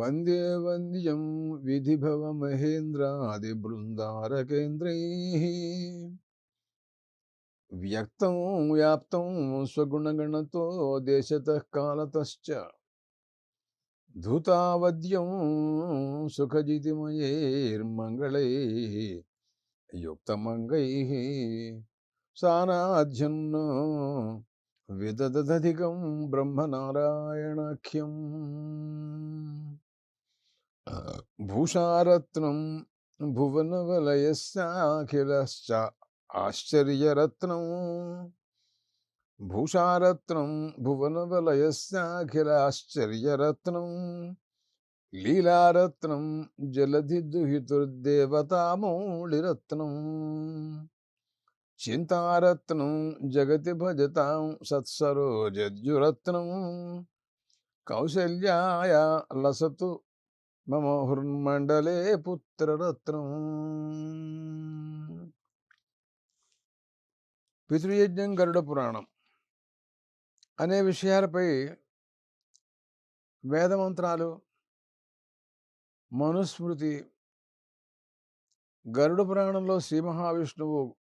వందే వంద్యం విధిభవ మహేంద్రాది బృందారకేంద్రై. వ్యక్తం వ్యాప్తం స్వగుణగణతో దేశతః కాలతశ్చ. ధూతావద్యం సుఖజితిమయైర్మంగళై యుక్తమంగై సానాధ్యన్నో విదదధికం బ్రహ్మనారాయణాఖ్యం. భూషారత్నం భువనవలయస్యాఖిలశ్చ ఆశ్చర్యరత్నం. భూషారత్నం భువనవలయస్యాఖిలాశ్చర్యరత్నం లీలారత్నం జలధిదుహితుర్దేవతామౌళిరత్నం చింతారత్నం జగతి భజతాం సత్సరోజద్యురత్నం. కౌసల్యాయ లసతు మమ హృన్మండలే పుత్రరత్నం పితృయజ్ఞం గరుడ పురాణం. అనే విషయాలపై వేదమంత్రాలు మనుస్మృతి గరుడ పురాణంలో శ్రీ మహావిష్ణువు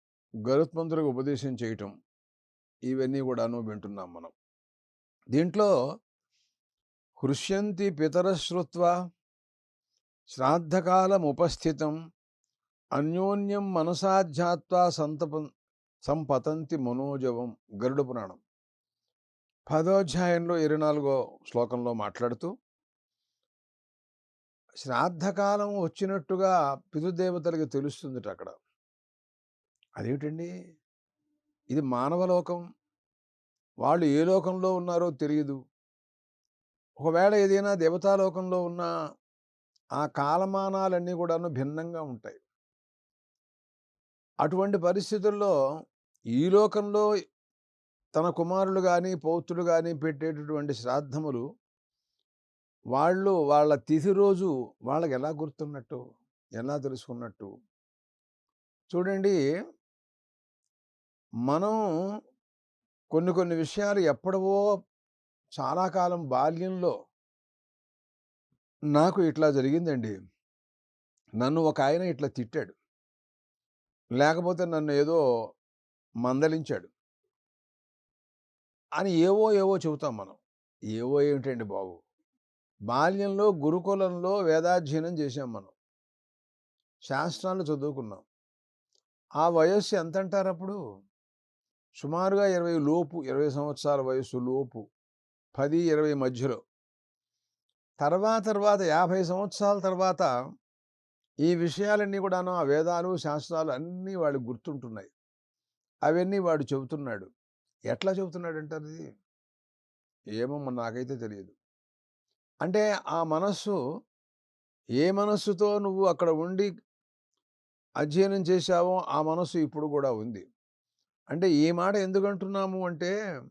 గరుత్మంతులకు ఉపదేశం చేయటం ఇవన్నీ కూడాను వింటున్నాం మనం. దీంట్లో హృష్యంతి పితరశ్రుత్వ శ్రాద్ధకాలం ఉపస్థితం అన్యోన్యం మనసాధ్యాత్వా సంతప సంపతంతి మనోజవం గరుడ పురాణం. పదోధ్యాయంలో ఇరవై నాలుగో శ్లోకంలో మాట్లాడుతూ శ్రాద్ధకాలం వచ్చినట్టుగా పితృదేవతలకు తెలుస్తుందిట అక్కడ. అదేమిటండి? ఇది మానవలోకం. వాళ్ళు ఏ లోకంలో ఉన్నారో తెలియదు. ఒకవేళ ఏదైనా దేవతాలోకంలో ఉన్న ఆ కాలమానాలన్నీ కూడాను భిన్నంగా ఉంటాయి. అటువంటి పరిస్థితుల్లో ఈ లోకంలో తన కుమారులు కానీ పౌత్రులు కానీ పెట్టేటటువంటి శ్రాద్ధములు వాళ్ళు వాళ్ళ తిథి రోజు వాళ్ళకి ఎలా గుర్తున్నట్టు ఎలా తెలుసుకున్నట్టు. చూడండి. మనం కొన్ని కొన్ని విషయాలు ఎప్పుడవో చాలా కాలం బాల్యంలో నాకు ఇట్లా జరిగిందండి. నన్ను ఒక ఆయన ఇట్లా తిట్టాడు. లేకపోతే నన్ను ఏదో మందలించాడు. అని ఏవో ఏవో చెబుతాం మనం. ఏవో ఏమిటండి బాబు? బాల్యంలో గురుకులంలో వేదాధ్యయనం చేశాం మనం. శాస్త్రాలు చదువుకున్నాం. ఆ వయస్సు ఎంత అంటారు అప్పుడు? సుమారుగా ఇరవై లోపు ఇరవై సంవత్సరాల వయస్సు లోపు పది ఇరవై మధ్యలో. తర్వాత తర్వాత యాభై సంవత్సరాల తర్వాత ఈ విషయాలన్నీ కూడాను ఆ వేదాలు శాస్త్రాలు అన్నీ వాళ్ళు గుర్తుంటున్నాయి. అవన్నీ వాడు చెబుతున్నాడు. ఎట్లా చెబుతున్నాడు అంటారు ఇది? ఏమో నాకైతే తెలియదు. అంటే ఆ మనస్సు ఏ మనస్సుతో నువ్వు అక్కడ ఉండి అధ్యయనం చేశావో ఆ మనస్సు ఇప్పుడు కూడా ఉంది. అంటే ఈ మాట ఎందుకంటున్నాము అంటే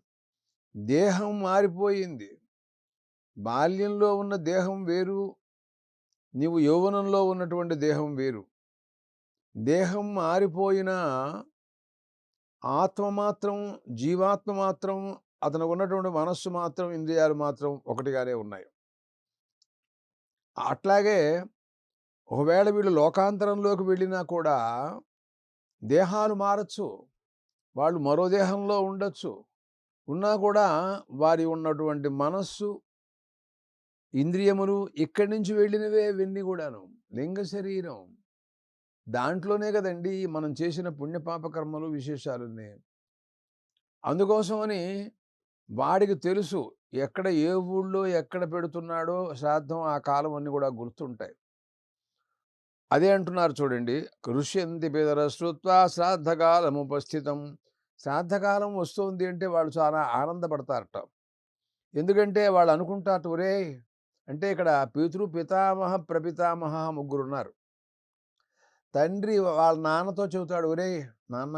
దేహం మారిపోయింది. బాల్యంలో ఉన్న దేహం వేరు నీవు యౌవనంలో ఉన్నటువంటి దేహం వేరు. దేహం మారిపోయినా ఆత్మ మాత్రం జీవాత్మ మాత్రం అతనికి ఉన్నటువంటి మనస్సు మాత్రం ఇంద్రియాలు మాత్రం ఒకటిగానే ఉన్నాయి. అట్లాగే ఒకవేళ వీళ్ళు లోకాంతరంలోకి వెళ్ళినా కూడా దేహాలు మారచ్చు. వాళ్ళు మరో దేహంలో ఉండొచ్చు. ఉన్నా కూడా వారి ఉన్నటువంటి మనస్సు ఇంద్రియములు ఇక్కడి నుంచి వెళ్ళినవే విన్ని కూడాను. లింగ శరీరం. దాంట్లోనే కదండి మనం చేసిన పుణ్యపాప కర్మలు విశేషాలున్నాయి అందుకోసమని వాడికి తెలుసు ఎక్కడ ఏ ఊళ్ళో ఎక్కడ పెడుతున్నాడో శ్రాద్ధం ఆ కాలం అన్నీ కూడా గుర్తుంటాయి. అదే అంటున్నారు చూడండి కృష్యంతి పేదర శ్రుత్వా శ్రాద్ధకాలం ఉపస్థితం. శ్రాద్ధకాలం వస్తుంది అంటే వాళ్ళు చాలా ఆనందపడతారట. ఎందుకంటే వాళ్ళు అనుకుంటారు ఒరే అంటే ఇక్కడ పితృ పితామహ ప్రపితామహ ముగ్గురు ఉన్నారు తండ్రి వాళ్ళ నాన్నతో చెబుతాడు ఒరే నాన్న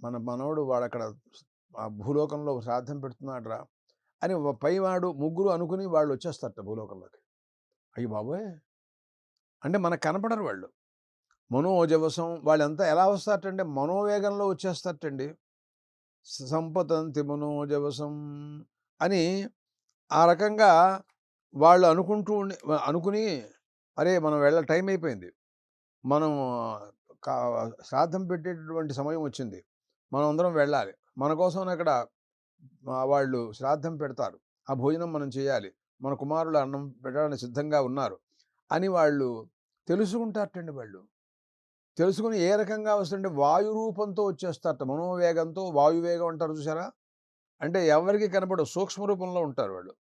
మన మనవడు వాడు అక్కడ భూలోకంలో శ్రాద్ధం పెడుతున్నాడు రా అని పైవాడు ముగ్గురు అనుకుని వాళ్ళు వచ్చేస్తారట భూలోకంలోకి. అయ్యి బాబోయ్! అంటే మనకు కనపడరు వాళ్ళు. మనోజవసం వాళ్ళంతా ఎలా వస్తారటండి మనోవేగంలో వచ్చేస్తారటండి. సంపతంతి మనోజవసం అని ఆ రకంగా వాళ్ళు అనుకుంటూ ఉండి అనుకుని అరే మనం వెళ్ళ టైం అయిపోయింది. మనం కా శ్రాద్ధం పెట్టేటటువంటి సమయం వచ్చింది. మనం అందరం వెళ్ళాలి. మన కోసం అక్కడ వాళ్ళు శ్రాద్ధం పెడతారు. ఆ భోజనం మనం చేయాలి. మన కుమారులు అన్నం పెట్టడానికి సిద్ధంగా ఉన్నారు అని వాళ్ళు తెలుసుకుంటారటండి వాళ్ళు. తెలుసుకుని ఏ రకంగా వస్తుంటే వాయు రూపంతో వచ్చేస్తారట. మనోవేగంతో వాయువేగం అంటారు చూసారా అంటే ఎవరికి కనపడ సూక్ష్మ రూపంలో ఉంటారు వాళ్ళు.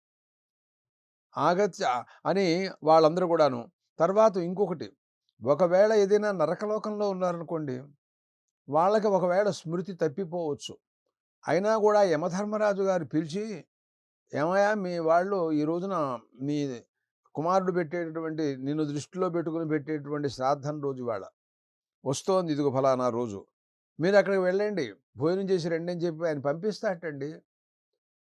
ఆగత్య అని వాళ్ళందరూ కూడాను. తర్వాత ఇంకొకటి ఒకవేళ ఏదైనా నరకలోకంలో ఉన్నారనుకోండి వాళ్ళకి ఒకవేళ స్మృతి తప్పిపోవచ్చు. అయినా కూడా యమధర్మరాజు గారు పిలిచి ఏమయ్యా మీ వాళ్ళు ఈ రోజున మీ కుమారుడు పెట్టేటటువంటి నిన్ను దృష్టిలో పెట్టుకుని పెట్టేటువంటి శ్రాద్ధం రోజు వాళ్ళ వస్తోంది ఇదిగో ఫలానా రోజు. మీరు అక్కడికి వెళ్ళండి. భోజనం చేసి రండి అని చెప్పి ఆయన పంపిస్తాటండి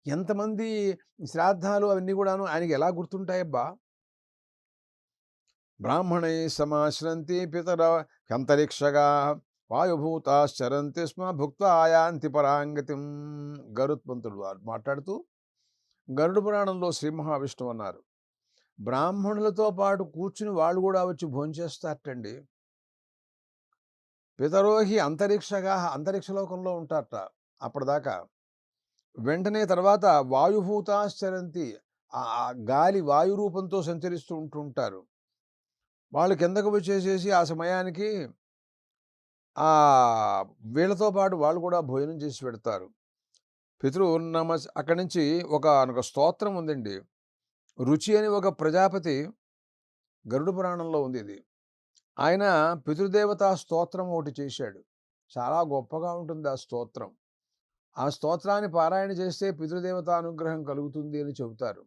ఎంతమంది శ్రాద్ధాలు అవన్నీ కూడాను ఆయనకి ఎలా గుర్తుంటాయబ్బా? బ్రాహ్మణై సమాశ్రంతి పితర అంతరిక్షగా వాయుభూతాశ్చరంతి స్మ భుక్త ఆయాంతి పరాంగతిం గరుత్మంతుడు వారు మాట్లాడుతూ గరుడు పురాణంలో శ్రీ మహావిష్ణువు అన్నారు బ్రాహ్మణులతో పాటు కూర్చుని వాళ్ళు కూడా వచ్చి భోంచేస్తారటండి. పితరోహి అంతరిక్షగా అంతరిక్షలోకంలో ఉంటారట. అప్పటిదాకా వెంటనే తర్వాత వాయుభూతాశ్చరంతి ఆ ఆ గాలి వాయు రూపంతో సంచరిస్తూ ఉంటుంటారు వాళ్ళు కిందకు వచ్చేసేసి ఆ సమయానికి ఆ వీళ్ళతో పాటు వాళ్ళు కూడా భోజనం చేసి పెడతారు. పితృ నమ అక్కడి నుంచి ఒక ఒక స్తోత్రం ఉందండి. రుచి అని ఒక ప్రజాపతి గరుడ పురాణంలో ఉంది ఇది. ఆయన పితృదేవతా స్తోత్రం ఒకటి చేశాడు. చాలా గొప్పగా ఉంటుంది ఆ స్తోత్రం. ఆ స్తోత్రాన్ని పారాయణ చేస్తే పితృదేవత అనుగ్రహం కలుగుతుంది అని చెబుతారు.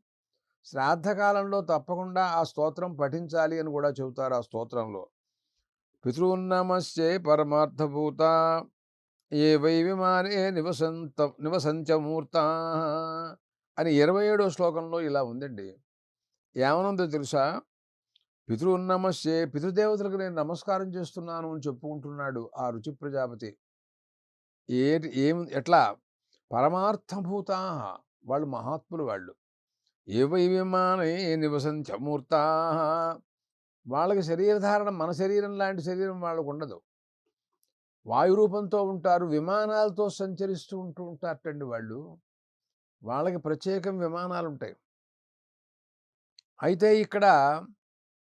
శ్రాద్ధకాలంలో తప్పకుండా ఆ స్తోత్రం పఠించాలి అని కూడా చెబుతారు ఆ స్తోత్రంలో. పితృన్నమస్యే పరమార్థభూత ఏ వై విమానే నివసంత నివసంచమూర్త అని ఇరవై ఏడో శ్లోకంలో ఇలా ఉందండి. ఏమనుందో తెలుసా? పితృన్నమస్యే పితృదేవతలకు నేను నమస్కారం చేస్తున్నాను అని చెప్పుకుంటున్నాడు ఆ రుచి ప్రజాపతి. ఏ ఏం ఎట్లా? పరమార్థభూతా వాళ్ళు మహాత్ములు వాళ్ళు. ఏవై విమానే నివసంచమూర్త వాళ్ళకి శరీరధారణ మన శరీరం లాంటి శరీరం వాళ్ళకు ఉండదు. వాయురూపంతో ఉంటారు విమానాలతో సంచరిస్తూ ఉంటూ ఉంటారటండి వాళ్ళు. వాళ్ళకి ప్రత్యేకం విమానాలు ఉంటాయి అయితే ఇక్కడ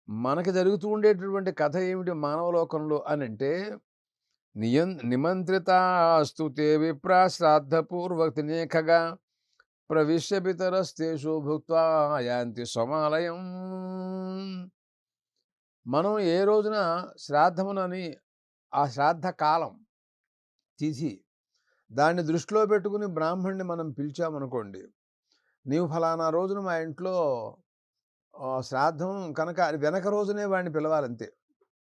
మనకి జరుగుతూ ఉండేటటువంటి కథ ఏమిటి మానవలోకంలో అని అంటే నియం నిమంత్రితాస్తు తే విప్రా శ్రాద్ధపూర్వకనేఖగా ప్రవిశ్య పితరస్తేషు భుక్త్వా యాంతి సమాలయం. మనం ఏ రోజున శ్రాద్ధమునని ఆ శ్రాద్ధ కాలం తీసి దాన్ని దృష్టిలో పెట్టుకుని బ్రాహ్మణ్ణి మనం పిలిచామనుకోండి నీవు ఫలానా రోజున మా ఇంట్లో శ్రాద్ధం కనుక వెనక రోజునే వాడిని పిలవాలంతే.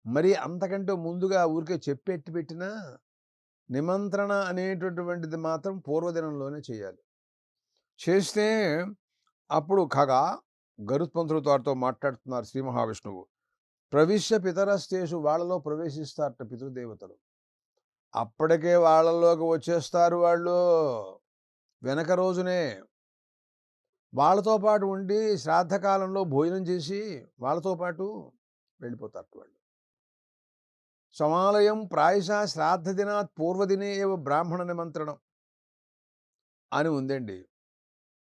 మరి అంతకంటే ముందుగా ఊరికే చెప్పెట్టి పెట్టినా నిమంత్రణ అనేటటువంటిది మాత్రం పూర్వదినంలోనే చేయాలి. చేస్తే అప్పుడు ఖగా గరుత్మంతుడు వారితో మాట్లాడుతున్నారు శ్రీ మహావిష్ణువు. ప్రవిశ్య పితరస్తేషు వాళ్ళలో ప్రవేశిస్తారట పితృదేవతలు. అప్పటికే వాళ్ళలోకి వచ్చేస్తారు వాళ్ళు వెనక రోజునే. వాళ్ళతో పాటు ఉండి శ్రాద్ధకాలంలో భోజనం చేసి వాళ్ళతో పాటు వెళ్ళిపోతారు వాళ్ళు. సమాలయం ప్రాయశ శ్రాద్ధ దినాత్ పూర్వదినే ఏవ బ్రాహ్మణ నిమంత్రణం అని ఉందండి.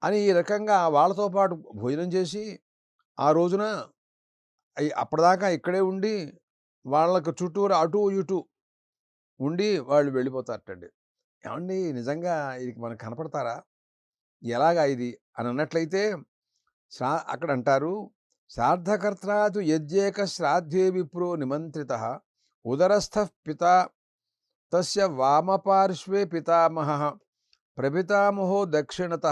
అని ఈ రకంగా వాళ్ళతో పాటు భోజనం చేసి ఆ రోజున అప్పటిదాకా ఇక్కడే ఉండి వాళ్ళకు చుట్టూరు అటు ఇటు ఉండి వాళ్ళు వెళ్ళిపోతారటండి. ఏమండి నిజంగా ఇది మనకు కనపడతారా? ఎలాగా ఇది? అని అన్నట్లయితే శ్రా అక్కడ అంటారు శ్రాద్ధకర్తాతు యజ్జేక శ్రాద్ధే విప్రో నిమంత్రిత ఉదరస్థ పితా తస్య వామపార్శ్వే పితామహ ప్రపితామహో దక్షిణత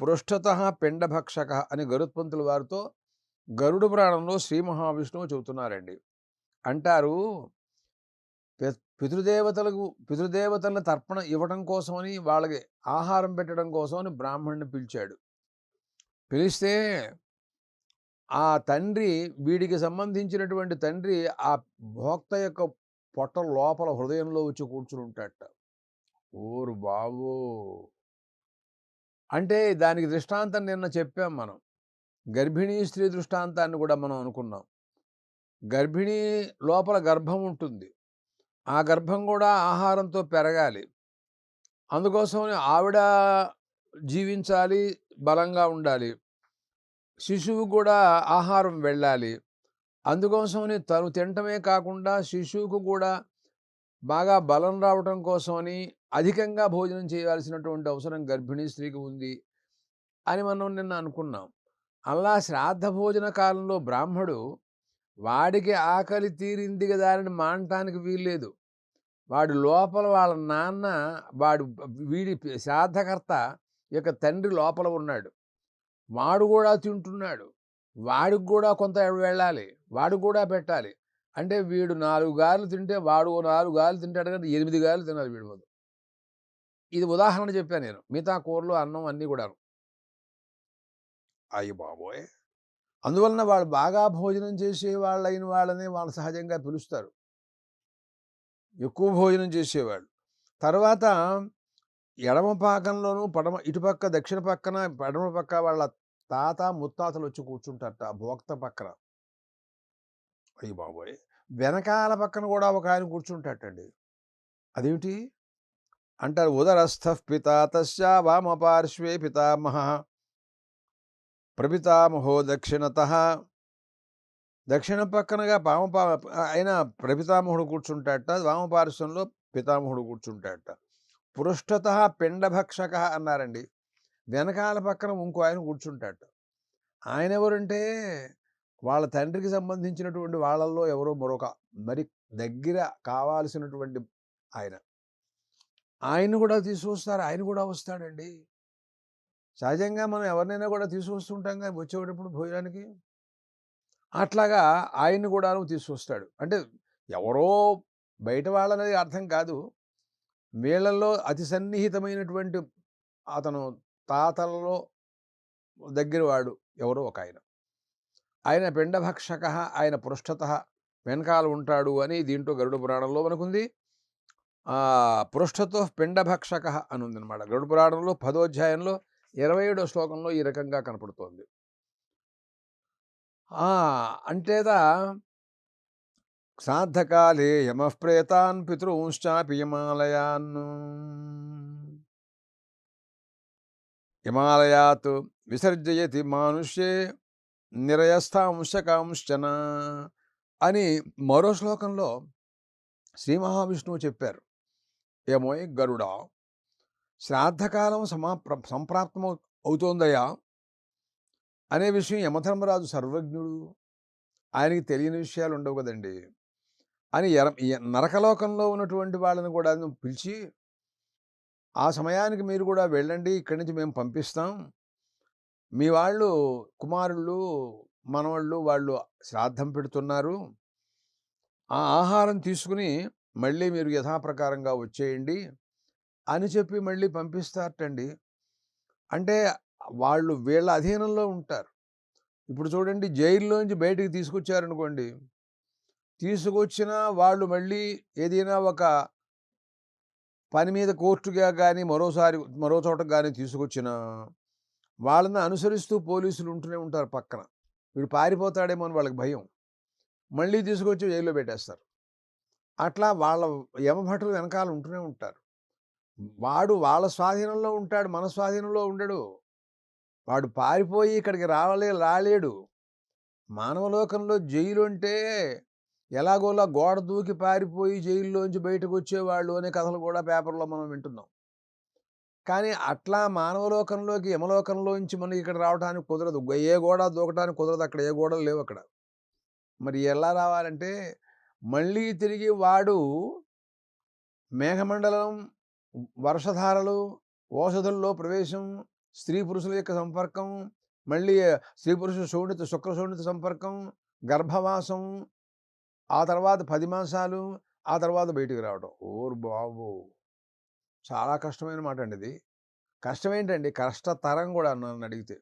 పృష్ఠత పిండభక్షక అని గరుత్పంతుల వారితో గరుడు పురాణంలో శ్రీ మహావిష్ణువు చెబుతున్నారండి. అంటారు పితృదేవతలకు పితృదేవతలను తర్పణ ఇవ్వడం కోసమని వాళ్ళకి ఆహారం పెట్టడం కోసమని బ్రాహ్మణ్ణి పిలిచాడు. పిలిస్తే ఆ తండ్రి వీడికి సంబంధించినటువంటి తండ్రి ఆ భోక్త యొక్క పొట్ట లోపల హృదయంలో వచ్చి కూర్చుని ఉంటాడట. ఓరు బాబు! అంటే దానికి దృష్టాంతం నిన్న చెప్పాం మనం. గర్భిణీ స్త్రీ దృష్టాంతాన్ని కూడా మనం అనుకున్నాం. గర్భిణీ లోపల గర్భం ఉంటుంది. ఆ గర్భం కూడా ఆహారంతో పెరగాలి. అందుకోసం ఆవిడ జీవించాలి బలంగా ఉండాలి. శిశువు కూడా ఆహారం వెళ్ళాలి. అందుకోసమని తను తినటమే కాకుండా శిశువుకు కూడా బాగా బలం రావటం కోసమని అధికంగా భోజనం చేయాల్సినటువంటి అవసరం గర్భిణీ స్త్రీకి ఉంది అని మనం నిన్న అనుకున్నాం. అలా శ్రాద్ధ భోజన కాలంలో బ్రాహ్మడు వాడికి ఆకలి తీరింది కదా అని మానటానికి వీల్లేదు. వాడు లోపల వాళ్ళ నాన్న వాడు వీడి శ్రాద్ధకర్త యొక్క తండ్రి లోపల ఉన్నాడు. వాడు కూడా తింటున్నాడు. వాడికి కూడా కొంత వెళ్ళాలి. వాడు కూడా పెట్టాలి. అంటే వీడు నాలుగు గాలు తింటే వాడు ఓ నాలుగు గాలు తింటాడు కానీ ఎనిమిది గాలు తినాలి వీడు మొదలు ఇది ఉదాహరణ చెప్పాను నేను. మిగతా కూరలు అన్నం అన్నీ కూడా అయ్యి బాబోయ్! అందువలన వాళ్ళు బాగా భోజనం చేసే వాళ్ళైన వాళ్ళని వాళ్ళు సహజంగా పిలుస్తారు. ఎక్కువ భోజనం చేసేవాళ్ళు. తర్వాత ఎడమ పాకంలోనూ పడమ ఇటుపక్క దక్షిణ పక్కన ఎడమ పక్క వాళ్ళ తాత ముత్తాతలు వచ్చి కూర్చుంటారట భోక్త పక్కన. అయ్యి బాబోయ్! వెనకాల పక్కన కూడా ఒక ఆయన కూర్చుంటాటండి అదేమిటి? అంటారు ఉదరస్థ పిత తస్య వామ పార్శ్వే పితామహ ప్రపితామహో దక్షిణత. దక్షిణ పక్కనగా పామ ఆయన ప్రపితామహుడు కూర్చుంటాట వామపార్శ్వంలో పితామహుడు కూర్చుంటాట పృష్ఠత పిండభక్షక అన్నారండి. వెనకాల పక్కన ఇంకో ఆయన కూర్చుంటాడు. ఆయన ఎవరంటే వాళ్ళ తండ్రికి సంబంధించినటువంటి వాళ్ళల్లో ఎవరో మరొక మరి దగ్గర కావాల్సినటువంటి ఆయన. ఆయన కూడా తీసుకొస్తారు ఆయన కూడా వస్తాడండి. సహజంగా మనం ఎవరినైనా కూడా తీసుకొస్తుంటాం కానీ వచ్చేటప్పుడు భోజనానికి. అట్లాగా ఆయన్ని కూడా తీసుకొస్తాడు. అంటే ఎవరో బయట వాళ్ళనేది అర్థం కాదు. వీళ్ళల్లో అతి సన్నిహితమైనటువంటి అతను తాతలలో దగ్గరవాడు ఎవరో ఒక ఆయన ఆయన పిండభక్షక ఆయన పృష్ఠత వెనకాల ఉంటాడు అని దీంట్లో గరుడ పురాణంలో మనకుంది. పృష్ఠతో పిండభక్షక అని ఉందన్నమాట గరుడ పురాణంలో పదోధ్యాయంలో ఇరవై ఏడో శ్లోకంలో ఈ రకంగా కనపడుతోంది. అంటేదా శ్రాద్ధకాలే యమఃప్రేతాన్ పితృంశ్చాపి యమాలయాన్ హిమాలయాత్ విసర్జయతి మానుష్యే నిరయస్థాంశకాంశన అని మరో శ్లోకంలో శ్రీ మహావిష్ణువు చెప్పారు. ఏమోయ్ గరుడా శ్రాద్ధకాలం సమాప్ర సంప్రాప్తం అవుతోందయా? అనే విషయం యమధర్మరాజు సర్వజ్ఞుడు. ఆయనకి తెలియని విషయాలు ఉండవు కదండి. అని ఎర నరకలోకంలో ఉన్నటువంటి వాళ్ళని కూడా పిలిచి ఆ సమయానికి మీరు కూడా వెళ్ళండి ఇక్కడి నుంచి మేము పంపిస్తాం. మీ వాళ్ళు కుమారుళ్ళు మనవాళ్ళు వాళ్ళు శ్రాద్ధం పెడుతున్నారు. ఆ ఆహారం తీసుకుని మళ్ళీ మీరు యథాప్రకారంగా వచ్చేయండి అని చెప్పి మళ్ళీ పంపిస్తారటండి. అంటే వాళ్ళు వీళ్ళ అధీనంలో ఉంటారు. ఇప్పుడు చూడండి జైల్లోంచి బయటికి తీసుకొచ్చారనుకోండి తీసుకొచ్చిన వాళ్ళు మళ్ళీ ఏదైనా ఒక పని మీద కోర్టుగా కానీ మరోసారి మరో చోట కానీ తీసుకొచ్చిన వాళ్ళని అనుసరిస్తూ పోలీసులు ఉంటూనే ఉంటారు పక్కన. వీడు పారిపోతాడేమో అని వాళ్ళకి భయం. మళ్ళీ తీసుకొచ్చి జైల్లో పెట్టేస్తారు. అట్లా వాళ్ళ యమభటులు వెనకాల ఉంటూనే ఉంటారు. వాడు వాళ్ళ స్వాధీనంలో ఉంటాడు మన స్వాధీనంలో ఉండడు. వాడు పారిపోయి ఇక్కడికి రావలే రాలేడు. మానవలోకంలో జైలు అంటే ఎలాగోలా గోడ దూకి పారిపోయి జైల్లోంచి బయటకు వచ్చేవాళ్ళు అనే కథలు కూడా పేపర్లో మనం వింటున్నాం. కానీ అట్లా మానవలోకంలోకి యమలోకంలోంచి మనకి ఇక్కడ రావడానికి కుదరదు. ఏ గోడ దూకడానికి కుదరదు. అక్కడ ఏ గోడలు లేవు అక్కడ. మరి ఎలా రావాలంటే మళ్ళీ తిరిగి వాడు మేఘమండలం వర్షధారలు ఓషధుల్లో ప్రవేశం స్త్రీ పురుషుల యొక్క సంపర్కం మళ్ళీ స్త్రీ పురుషుల శోణిత శుక్ర శోణిత సంపర్కం గర్భవాసం ఆ తర్వాత పది మాసాలు ఆ తర్వాత బయటికి రావడం ఓరు బాబు! చాలా కష్టమైన మాట అండి ఇది కష్టమేంటండి కష్టతరం కూడా నన్ను అడిగితే.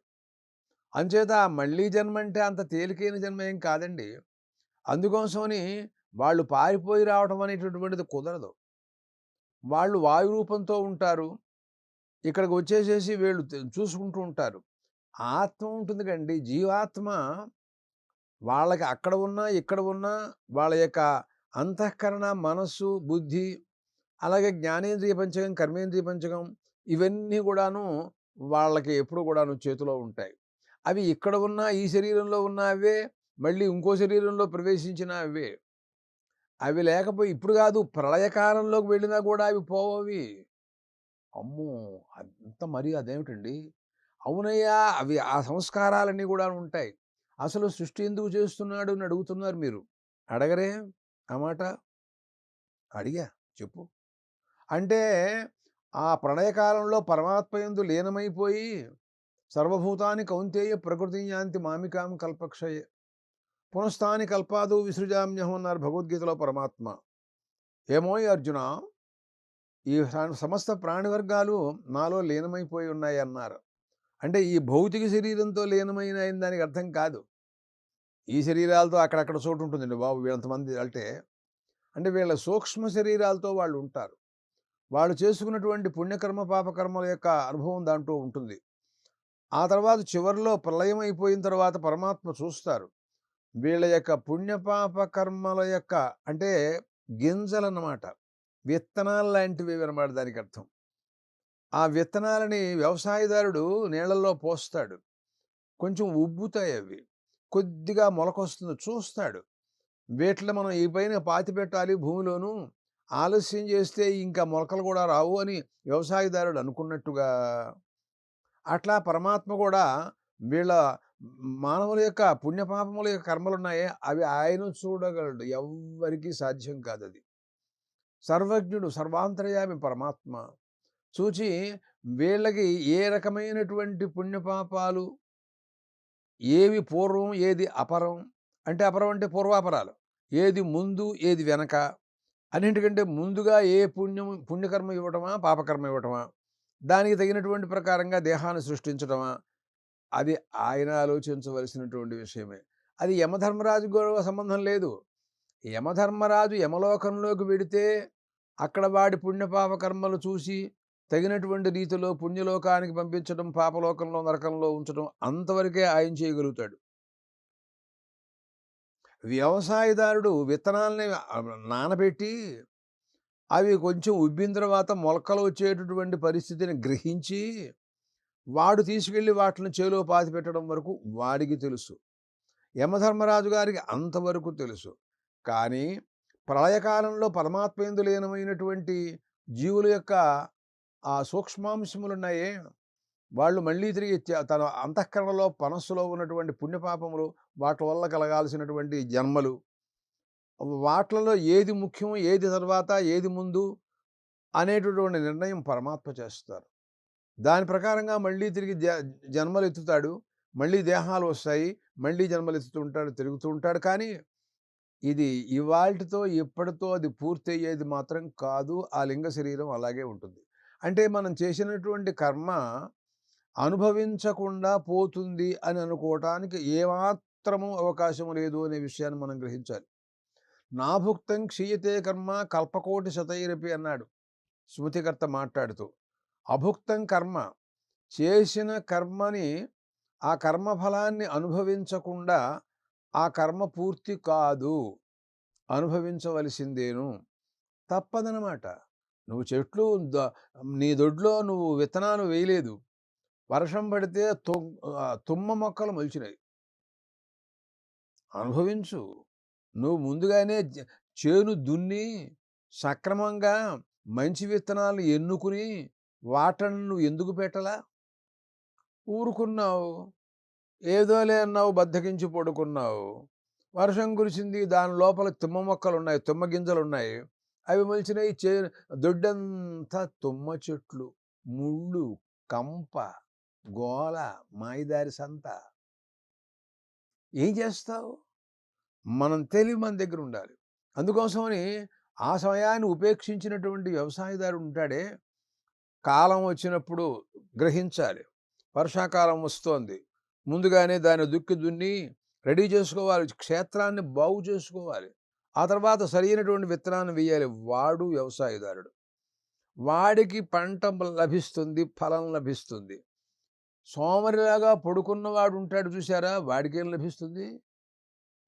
అంచేత మళ్ళీ జన్మ అంటే అంత తేలికైన జన్మ ఏం కాదండి. అందుకోసమని వాళ్ళు పారిపోయి రావడం అనేటటువంటిది కుదరదు. వాళ్ళు వాయు రూపంతో ఉంటారు. ఇక్కడికి వచ్చేసేసి వీళ్ళు చూసుకుంటూ ఉంటారు. ఆత్మ ఉంటుంది కండి జీవాత్మ వాళ్ళకి అక్కడ ఉన్నా ఇక్కడ ఉన్నా వాళ్ళ యొక్క అంతఃకరణ మనస్సు బుద్ధి అలాగే జ్ఞానేంద్రియ పంచకం కర్మేంద్రియ పంచకం ఇవన్నీ కూడాను వాళ్ళకి ఎప్పుడు కూడాను చేతిలో ఉంటాయి. అవి ఇక్కడ ఉన్నా ఈ శరీరంలో ఉన్నా అవే మళ్ళీ ఇంకో శరీరంలో ప్రవేశించిన అవే. అవి లేకపోయి ఇప్పుడు కాదు ప్రళయకాలంలోకి వెళ్ళినా కూడా అవి పోవవి. అమ్మో! అంత మరి అదేమిటండి అవునయ్యా! అవి ఆ సంస్కారాలన్నీ కూడా ఉంటాయి. అసలు సృష్టి ఎందుకు చేస్తున్నాడు అని అడుగుతున్నారు మీరు? అడగరే ఆ మాట. అడిగా. చెప్పు. అంటే ఆ ప్రళయకాలంలో పరమాత్మ ఎందు లీనమైపోయి సర్వభూతాని కౌంతేయ ప్రకృతి యాంతి మామికాం కల్పక్షయే పునఃస్థాని కల్పాదు విసృజామ్యహం అన్నారు భగవద్గీతలో పరమాత్మ. ఏమో అర్జున ఈ సమస్త ప్రాణివర్గాలు నాలో లీనమైపోయి ఉన్నాయి అన్నారు. అంటే ఈ భౌతిక శరీరంతో లీనమైన దానికి అర్థం కాదు. ఈ శరీరాలతో అక్కడక్కడ చోటు ఉంటుందండి బాబు వీళ్ళంతమంది అంటే అంటే వీళ్ళ సూక్ష్మ శరీరాలతో వాళ్ళు ఉంటారు. వాళ్ళు చేసుకున్నటువంటి పుణ్యకర్మ పాపకర్మల యొక్క అనుభవం దాంట్లో ఉంటుంది. ఆ తర్వాత చివరిలో ప్రళయం అయిపోయిన తర్వాత పరమాత్మ చూస్తారు. వీళ్ళ యొక్క పుణ్యపాప కర్మల యొక్క అంటే గింజలన్నమాట. విత్తనాలు లాంటివి అనమాట దానికి అర్థం. ఆ విత్తనాలని వ్యవసాయదారుడు నీళ్ళల్లో పోస్తాడు. కొంచెం ఉబ్బుతాయి అవి. కొద్దిగా మొలకొస్తుంది చూస్తాడు. వీటిలో మనం ఈ పైన పాతి పెట్టాలి భూమిలోను. ఆలస్యం చేస్తే ఇంకా మొలకలు కూడా రావు అని వ్యవసాయదారుడు అనుకున్నట్టుగా అట్లా పరమాత్మ కూడా వీళ్ళ మానవుల యొక్క పుణ్యపాపముల యొక్క కర్మలు ఉన్నాయే అవి ఆయన చూడగలడు. ఎవ్వరికీ సాధ్యం కాదు అది సర్వజ్ఞుడు సర్వాంతర్యామి పరమాత్మ చూచి వీళ్ళకి ఏ రకమైనటువంటి పుణ్యపాపాలు ఏవి పూర్వం ఏది అపరం అంటే అపరం అంటే పూర్వాపరాలు. ఏది ముందు ఏది వెనక అన్నింటికంటే ముందుగా ఏ పుణ్యం పుణ్యకర్మ ఇవ్వటమా పాపకర్మ ఇవ్వటమా దానికి తగినటువంటి ప్రకారంగా దేహాన్ని సృష్టించటమా అది ఆయన ఆలోచించవలసినటువంటి విషయమే. అది యమధర్మరాజు గౌరవ సంబంధం లేదు. యమధర్మరాజు యమలోకంలోకి వెడితే అక్కడ వాడి పుణ్యపాప కర్మలు చూసి తగినటువంటి రీతిలో పుణ్యలోకానికి పంపించడం పాపలోకంలో నరకంలో ఉంచడం అంతవరకే ఆయన చేయగలుగుతాడు. వ్యవసాయదారుడు విత్తనాలని నానబెట్టి అవి కొంచెం ఉబ్బిన తర్వాత మొలకలు వచ్చేటటువంటి పరిస్థితిని గ్రహించి వాడు తీసుకెళ్ళి వాటిని చేలో పాతి పెట్టడం వరకు వాడికి తెలుసు. యమధర్మరాజు గారికి అంతవరకు తెలుసు. కానీ ప్రళయకాలంలో పరమాత్మేందులీనమైనటువంటి జీవుల యొక్క ఆ సూక్ష్మాంశములున్నాయే. వాళ్ళు మళ్ళీ తిరిగి తన అంతఃకరణలో మనస్సులో ఉన్నటువంటి పుణ్యపాపములు వాటి వల్ల కలగాల్సినటువంటి జన్మలు. వాటిలలో ఏది ముఖ్యం ఏది తర్వాత ఏది ముందు అనేటటువంటి నిర్ణయం పరమాత్మ చేస్తారు. దాని ప్రకారంగా మళ్ళీ తిరిగి జన్మలు ఎత్తుతాడు. మళ్ళీ దేహాలు వస్తాయి. మళ్ళీ జన్మలు ఎత్తుతుంటాడు తిరుగుతూ ఉంటాడు. కానీ ఇది ఇవాళ్టితో ఇప్పటితో అది పూర్తయ్యేది మాత్రం కాదు. ఆ లింగ శరీరం అలాగే ఉంటుంది. అంటే మనం చేసినటువంటి కర్మ అనుభవించకుండా పోతుంది అని అనుకోవటానికి ఏమాత్రము అవకాశం లేదు అనే విషయాన్ని మనం గ్రహించాలి. నాభుక్తం క్షీయతే కర్మ కల్పకోటి శతైరపి అన్నాడు స్మృతికర్త మాట్లాడుతూ. అభుక్తం కర్మ చేసిన కర్మని ఆ కర్మఫలాన్ని అనుభవించకుండా ఆ కర్మ పూర్తి కాదు. అనుభవించవలసిందేను. తప్పదనమాట నువ్వు చెట్లు నీ దొడ్లో నువ్వు విత్తనాలు వేయలేదు. వర్షం పడితే తుమ్మ మొక్కలు మొలిచినాయి అనుభవించు. నువ్వు ముందుగానే చేను దున్ని సక్రమంగా మంచి విత్తనాలు ఎన్నుకుని వాటను నువ్వు ఎందుకు పెట్టలా? ఊరుకున్నావు. ఏదోలే అన్నావు బద్దకించి పడుకున్నావు. వర్షం కురిసింది దాని లోపల తుమ్మ మొక్కలు ఉన్నాయి తుమ్మ గింజలు ఉన్నాయి అవి మలిచినాయి చే దొడ్డంతా తుమ్మ చెట్లు ముళ్ళు కంప గోల మాయిదారి సంత. ఏం చేస్తావు? మనం తెలివి మన దగ్గర ఉండాలి. అందుకోసమని ఆ సమయాన్ని ఉపేక్షించినటువంటి వ్యవసాయదారుడు ఉంటాడే కాలం వచ్చినప్పుడు గ్రహించాలి. వర్షాకాలం వస్తోంది. ముందుగానే దాన్ని దుక్కి దున్ని రెడీ చేసుకోవాలి. క్షేత్రాన్ని బాగు చేసుకోవాలి. ఆ తర్వాత సరైనటువంటి విత్తనాన్ని వేయాలి. వాడు వ్యవసాయదారుడు. వాడికి పంట లభిస్తుంది ఫలం లభిస్తుంది. సోమరిలాగా పడుకున్నవాడు ఉంటాడు చూసారా వాడికేం లభిస్తుంది?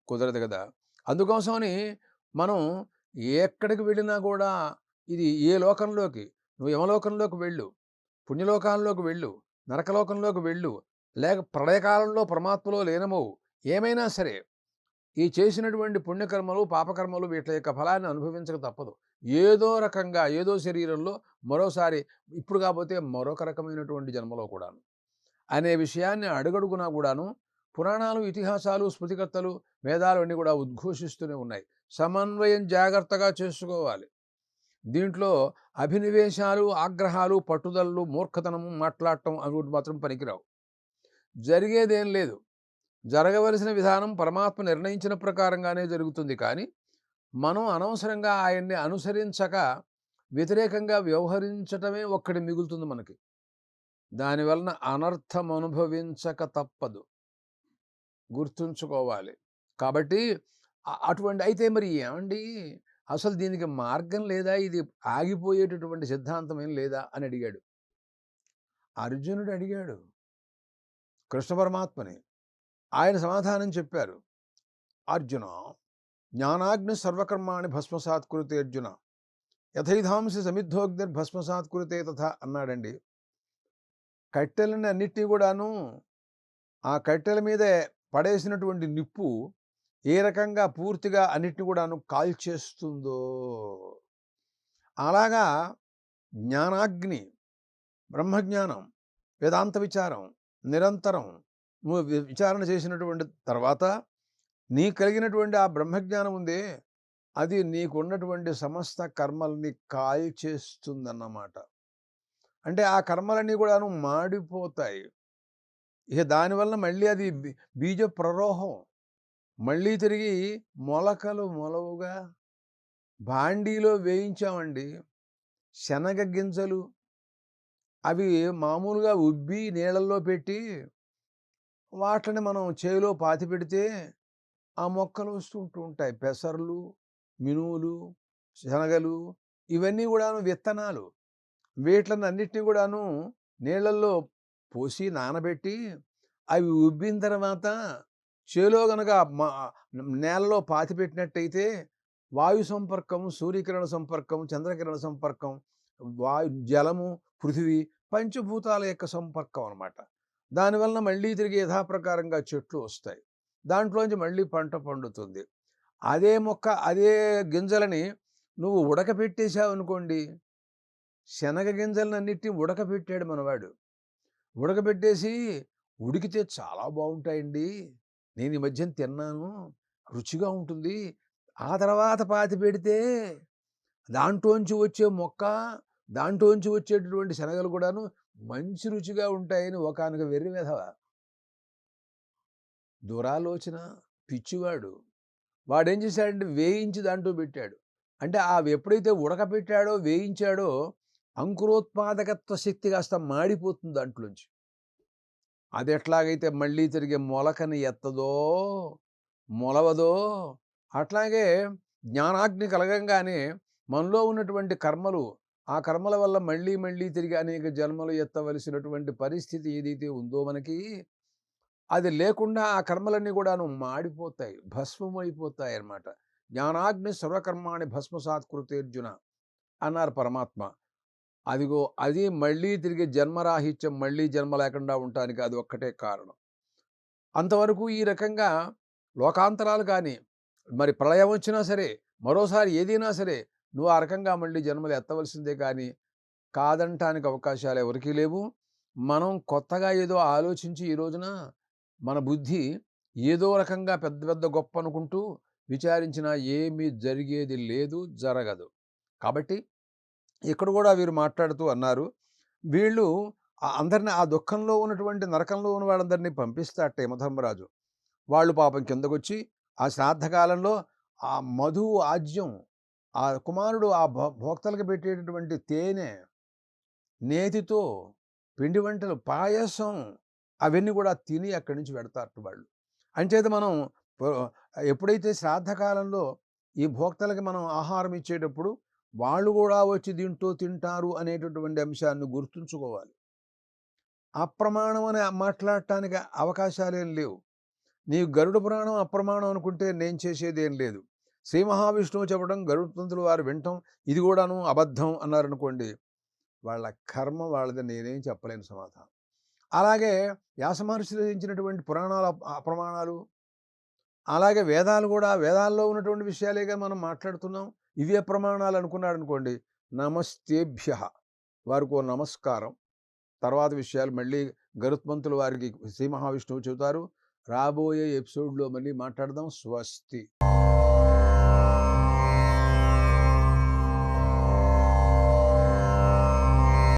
కుదరదు కదా! అందుకోసమని మనం ఎక్కడికి వెళ్ళినా కూడా ఇది ఏ లోకంలోకి? నువ్వు యమలోకంలోకి వెళ్ళు. పుణ్యలోకాల్లోకి వెళ్ళు. నరకలోకంలోకి వెళ్ళు. లేక ప్రళయకాలంలో పరమాత్మలో లేనమవు. ఏమైనా సరే ఈ చేసినటువంటి పుణ్యకర్మలు పాపకర్మలు వీటి యొక్క ఫలాన్ని అనుభవించక తప్పదు. ఏదో రకంగా ఏదో శరీరంలో మరోసారి ఇప్పుడు కాకపోతే మరొక రకమైనటువంటి జన్మలో కూడాను. అనే విషయాన్ని అడుగడుగునా కూడాను పురాణాలు ఇతిహాసాలు స్మృతికర్తలు వేదాలు అన్నీ కూడా ఉద్ఘోషిస్తూనే ఉన్నాయి. సమన్వయం జాగ్రత్తగా చేసుకోవాలి. దీంట్లో అభినివేశాలు ఆగ్రహాలు పట్టుదలలు మూర్ఖతనము మాట్లాడటం అవి మాత్రం పనికిరావు. జరిగేదేం లేదు. జరగవలసిన విధానం పరమాత్మ నిర్ణయించిన ప్రకారంగానే జరుగుతుంది. కానీ మనం అనవసరంగా ఆయన్ని అనుసరించక వ్యతిరేకంగా వ్యవహరించటమే ఒక్కటి మిగులుతుంది మనకి. దానివలన అనర్థం అనుభవించక తప్పదు. గుర్తుంచుకోవాలి. కాబట్టి అటువంటి అయితే మరి ఏమండి? అసలు దీనికి మార్గం లేదా? ఇది ఆగిపోయేటటువంటి సిద్ధాంతం ఏం లేదా? అని అడిగాడు. అర్జునుడు అడిగాడు. కృష్ణ పరమాత్మని ఆయన సమాధానం చెప్పారు. అర్జున జ్ఞానాగ్ని సర్వకర్మాణి భస్మసాత్ కురుతే అర్జున యథైధాంసి సమిద్ధోగ్ని భస్మసాత్ కురుతే తథా అన్నాడండి. కట్టెలని అన్నిటినీ కూడాను ఆ కట్టెల మీద పడేసినటువంటి నిప్పు ఏ రకంగా పూర్తిగా అన్నిటిని కూడాను కాల్చేస్తుందో. అలాగా జ్ఞానాగ్ని బ్రహ్మజ్ఞానం వేదాంత విచారం నిరంతరం విచారణ చేసినటువంటి తర్వాత నీ కలిగినటువంటి ఆ బ్రహ్మజ్ఞానం ఉందే అది నీకున్నటువంటి సమస్త కర్మల్ని కాల్చేస్తుందన్నమాట. అంటే ఆ కర్మలన్నీ కూడాను మాడిపోతాయి. ఇక దానివల్ల మళ్ళీ అది బీజ ప్రరోహం. మళ్ళీ తిరిగి మొలకలు మొలవుగా బాండీలో వేయించామండి. శనగ గింజలు అవి మామూలుగా ఉబ్బి నీళ్ళల్లో పెట్టి వాటిని మనం చేలో పాతి పెడితే ఆ మొక్కలు వస్తుంటూ ఉంటాయి. పెసర్లు మినువులు శనగలు ఇవన్నీ కూడాను విత్తనాలు. వీటిని అన్నిటినీ కూడాను నీళ్ళల్లో పోసి నానబెట్టి అవి ఉబ్బిన తర్వాత చేలో గనక నేలలో పాతి పెట్టినట్టయితే వాయు సంపర్కం సూర్యకిరణ సంపర్కం చంద్రకిరణ సంపర్కం వాయు జలము పృథివీ పంచభూతాల యొక్క సంపర్కం అన్నమాట. దానివల్ల మళ్ళీ తిరిగి యథాప్రకారంగా చెట్లు వస్తాయి. దాంట్లోంచి మళ్ళీ పంట పండుతుంది. అదే మొక్క అదే గింజలని నువ్వు ఉడకపెట్టేశావు అనుకోండి. శనగ గింజలన్నిటిని ఉడకపెట్టాడు మనవాడు. ఉడకబెట్టేసి ఉడికితే చాలా బాగుంటాయండి. నేను ఈ మధ్యన తిన్నాను. రుచిగా ఉంటుంది. ఆ తర్వాత పాతి పెడితే దాంట్లోంచి వచ్చే మొక్క దాంట్లోంచి వచ్చేటటువంటి శనగలు కూడాను మంచి రుచిగా ఉంటాయని ఒకనొక వెర్రి వెధవ. దురాలోచన పిచ్చివాడు. వాడేం చేశాడంటే వేయించి దాంట్లో పెట్టాడు. అంటే ఆ ఎప్పుడైతే ఉడకపెట్టాడో వేయించాడో అంకురోత్పాదకత్వ శక్తి కాస్త మాడిపోతుంది దాంట్లోంచి. అది ఎట్లాగైతే మళ్ళీ తిరిగి మొలకని ఎత్తదో మొలవదో అట్లాగే జ్ఞానాగ్ని కలగంగానే మనలో ఉన్నటువంటి కర్మలు ఆ కర్మల వల్ల మళ్ళీ మళ్ళీ తిరిగి అనేక జన్మలు ఎత్తవలసినటువంటి పరిస్థితి ఏదైతే ఉందో మనకి అది లేకుండా ఆ కర్మలన్నీ కూడాను మాడిపోతాయి భస్మమైపోతాయి అన్నమాట జ్ఞానాగ్ని సర్వకర్మాణి భస్మసాత్కృతేర్జున అన్నారు పరమాత్మ. అదిగో అది మళ్ళీ తిరిగి జన్మరాహిత్యం మళ్ళీ జన్మ లేకుండా ఉండటానికి అది ఒక్కటే కారణం. అంతవరకు ఈ రకంగా లోకాంతరాలు కానీ మరి ప్రళయం వచ్చినా సరే మరోసారి ఏదైనా సరే నువ్వు ఆ రకంగా మళ్ళీ జన్మలు ఎత్తవలసిందే కానీ కాదంటానికి అవకాశాలు ఎవరికీ లేవు. మనం కొత్తగా ఏదో ఆలోచించి ఈ రోజున మన బుద్ధి ఏదో రకంగా పెద్ద పెద్ద గొప్ప అనుకుంటూ విచారించినా ఏమీ జరిగేది లేదు జరగదు. కాబట్టి ఇక్కడ కూడా వీరు మాట్లాడుతూ అన్నారు వీళ్ళు ఆ అందరిని ఆ దుఃఖంలో ఉన్నటువంటి నరకంలో ఉన్న వాళ్ళందరినీ పంపిస్తాట యమధర్మరాజు. వాళ్ళు పాపం కిందకొచ్చి ఆ శ్రాద్ధకాలంలో ఆ మధువు ఆజ్యం ఆ కుమారుడు ఆ భో భోక్తలకు పెట్టేటటువంటి తేనె నేతితో పిండి వంటలు పాయసం అవన్నీ కూడా తిని అక్కడి నుంచి పెడతారు వాళ్ళు. అంచేత మనం ఎప్పుడైతే శ్రాద్ధకాలంలో ఈ భోక్తలకి మనం ఆహారం ఇచ్చేటప్పుడు వాళ్ళు కూడా వచ్చి దీంట్లో తింటారు అనేటటువంటి అంశాన్ని గుర్తుంచుకోవాలి. అప్రమాణం అని మాట్లాడటానికి అవకాశాలేం లేవు. నీవు గరుడ పురాణం అప్రమాణం అనుకుంటే నేను చేసేది ఏం లేదు. శ్రీ మహావిష్ణువు చెప్పడం గరుత్మంతులు వారు వింటాం ఇది కూడాను అబద్ధం అన్నారనుకోండి వాళ్ళ కర్మ వాళ్ళది నేనేం చెప్పలేను సమాధానం. అలాగే వ్యాసమహర్షి రచించినటువంటి పురాణాల అప్రమాణాలు అలాగే వేదాలు కూడా వేదాల్లో ఉన్నటువంటి విషయాలేగా మనం మాట్లాడుతున్నాం ఇవే ప్రమాణాలు అనుకున్నాడు అనుకోండి నమస్తేభ్య వారికి నమస్కారం. తర్వాత విషయాలు మళ్ళీ గరుత్మంతులు వారికి శ్రీ మహావిష్ణువు చెబుతారు రాబోయే ఎపిసోడ్లో మళ్ళీ మాట్లాడదాం స్వస్తి.